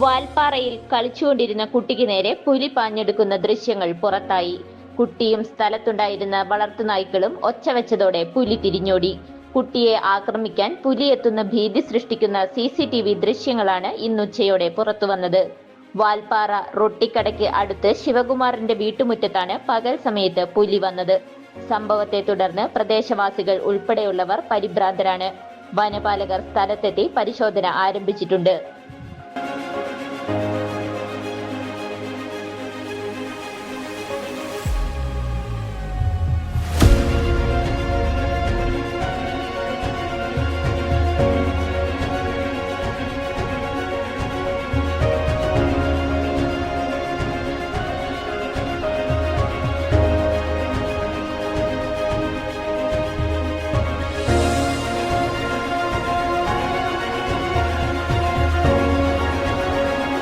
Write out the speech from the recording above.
വാൽപ്പാറയിൽ കളിച്ചുകൊണ്ടിരുന്ന കുട്ടിക്ക് നേരെ പുലി പാഞ്ഞെടുക്കുന്ന ദൃശ്യങ്ങൾ പുറത്തായി. കുട്ടിയും സ്ഥലത്തുണ്ടായിരുന്ന വളർത്തുനായ്ക്കളും ഒച്ച വെച്ചതോടെ പുലി തിരിഞ്ഞോടി. കുട്ടിയെ ആക്രമിക്കാൻ പുലിയെത്തുന്ന ഭീതി സൃഷ്ടിക്കുന്ന സി സി ടി വി ദൃശ്യങ്ങളാണ് ഇന്നുച്ചയോടെ പുറത്തുവന്നത് വാൽപ്പാറ റൊട്ടിക്കടയ്ക്ക് അടുത്ത് ശിവകുമാറിന്റെ വീട്ടുമുറ്റത്താണ് പകൽ സമയത്ത് പുലി വന്നത്. സംഭവത്തെ തുടർന്ന് പ്രദേശവാസികൾ ഉൾപ്പെടെയുള്ളവർ പരിഭ്രാന്തരാണ്. വനപാലകർ സ്ഥലത്തെത്തി പരിശോധന ആരംഭിച്ചിട്ടുണ്ട്.